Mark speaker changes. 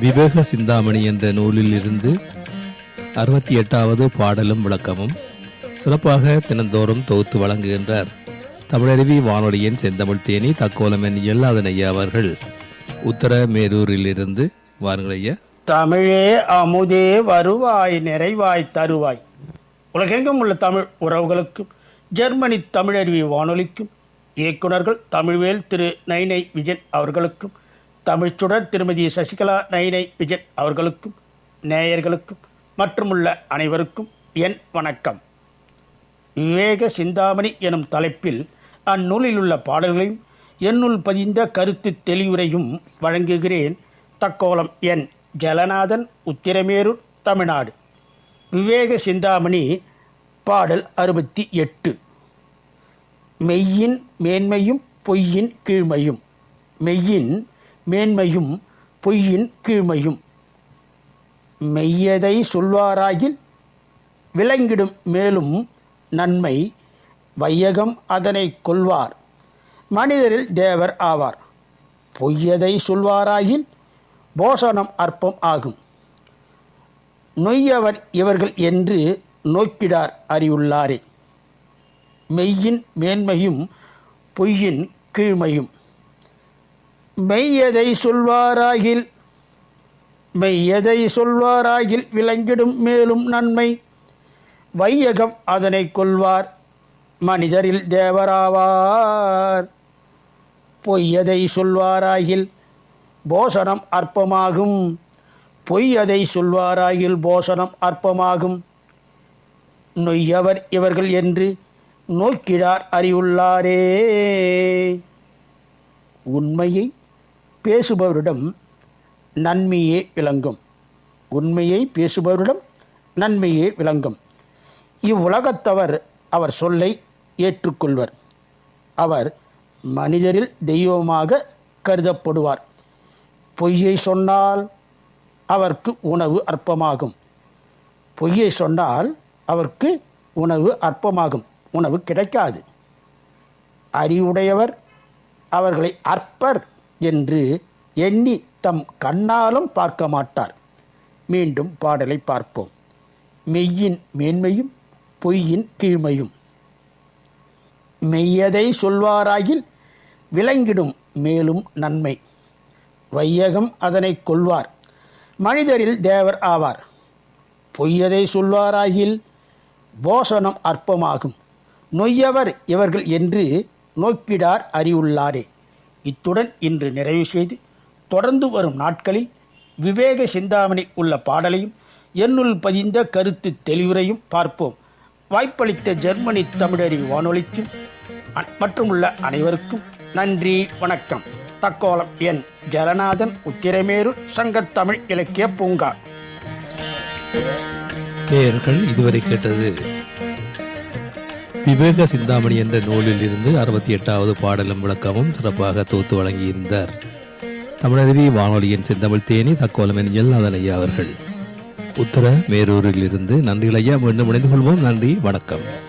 Speaker 1: விவேக சிந்தாமணி என்ற நூலில் இருந்து அறுபத்தி எட்டாவது பாடலும் விளக்கமும் சிறப்பாக தினந்தோறும் தொகுத்து வழங்குகின்றார். தமிழருவி வானொலியின் செந்தமிழ் தேனி தக்கோலமன் எல்லாதன் ஐயா அவர்கள் உத்தரமேரூரிலிருந்து வாருங்கள் ஐயா.
Speaker 2: தமிழே அமுதே வருவாய் நிறைவாய் தருவாய். உலகெங்கும் உள்ள தமிழ் உறவுகளுக்கும் ஜெர்மனி தமிழருவி வானொலிக்கும் இயக்குனர்கள் தமிழ்வேல் திரு நைனை விஜயன் அவர்களுக்கும் தமிழ்ச்சுடர் திருமதி சசிகலா நயினை விஜய் அவர்களுக்கும் நேயர்களுக்கும் மற்றுமுள்ள அனைவருக்கும் என் வணக்கம். விவேக சிந்தாமணி எனும் தலைப்பில் அந்நூலில் உள்ள பாடல்களையும் என்னுள் பதிந்த கருத்து தெளிவுரையும் வழங்குகிறேன் தக்கோலம் என் ஜலநாதன் உத்திரமேரூர் தமிழ்நாடு. விவேக சிந்தாமணி பாடல் அறுபத்தி எட்டு. மெய்யின் மேன்மையும் பொய்யின் கீழ்மையும். மெய்யின் மேன்மையும் பொய்யின் கீழ்மையும். மெய்யதை சொல்வாராகில் விளங்கிடும் மேலும் நன்மை வையகம் அதனை கொள்வார். மனிதரில் தேவர் ஆவார். பொய்யதை சொல்வாராயில் போஷணம் அற்பம் ஆகும். நொய்யவர் இவர்கள் என்று நோக்கிடார் அறிவுள்ளாரே. மெய்யின் மேன்மையும் பொய்யின் கீழ்மையும். மெய்யதை சொல்வாராகில் மெய்யதை சொல்வாராகில் விளங்கிடும் மேலும் நன்மை. வையகம் அதனை கொள்வார் மனிதரில் தேவராவார். பொய்யதை சொல்வாராகில் போஷணம் அற்பமாகும் பொய்யதை சொல்வாராகில் போஷணம் அற்பமாகும். நொய்யவர் இவர்கள் என்று நோக்கிடார் அறிவுள்ளாரே. உண்மையை பேசுபவரிடம் நன்மையே விளங்கும். உண்மையை பேசுபவரிடம் நன்மையே விளங்கும். இவ்வுலகத்தவர் அவர் சொல்லை ஏற்றுக்கொள்வர். அவர் மனிதரில் தெய்வமாக கருதப்படுவார். பொய்யை சொன்னால் அவருக்கு உணவு அற்பமாகும். பொய்யை சொன்னால் அவருக்கு உணவு அற்பமாகும். உணவு கிடைக்காது. அறிவுடையவர் அவர்களை அற்பர். என்று எண்ணி தம் கண்ணாலும் பார்க்க மாட்டார். மீண்டும் பாடலை பார்ப்போம். மெய்யின் மேன்மையும் பொய்யின் கீழ்மையும். மெய்யதை சொல்வாராகில் விளங்கிடும் மேலும் நன்மை. வையகம் அதனை கொள்வார். மனிதரில் தேவர் ஆவார். பொய்யதை சொல்வாராகில் போஷணம் அற்பமாகும். நொய்யவர் இவர்கள் என்று நோக்கிடார் அறிவுள்ளாரே. இத்துடன் இன்று நிறைவு செய்து தொடர்ந்து வரும் நாட்களில் விவேக சிந்தாமணி உள்ள பாடலையும் என்னுள் பதிந்த கருத்து தெளிவுரையும் பார்ப்போம். வாய்ப்பளித்த ஜெர்மனி தமிழறி வானொலிக்கும் அ- மற்றுமுள்ள அனைவருக்கும் நன்றி வணக்கம். தக்கோலம் என். ஜலநாதன் உத்திரமேரு சங்கத்தமிழ் இலக்கிய பூங்கா.
Speaker 1: நேயர்கள் இதுவரை கேட்டது விவேக சிந்தாமணி என்ற நூலில் இருந்து அறுபத்தி எட்டாவது பாடலும் விளக்கமும் சிறப்பாக தொகுத்து வழங்கியிருந்தார். தமிழருவி வானொலியின் செந்தமிழ் தேனி தக்கோலம் எல்லாதன் ஐயா அவர்கள். உத்தர மேரூரில் இருந்து நன்றிகள் ஐயா. மீண்டும் இணைந்து கொள்வோம். நன்றி வணக்கம்.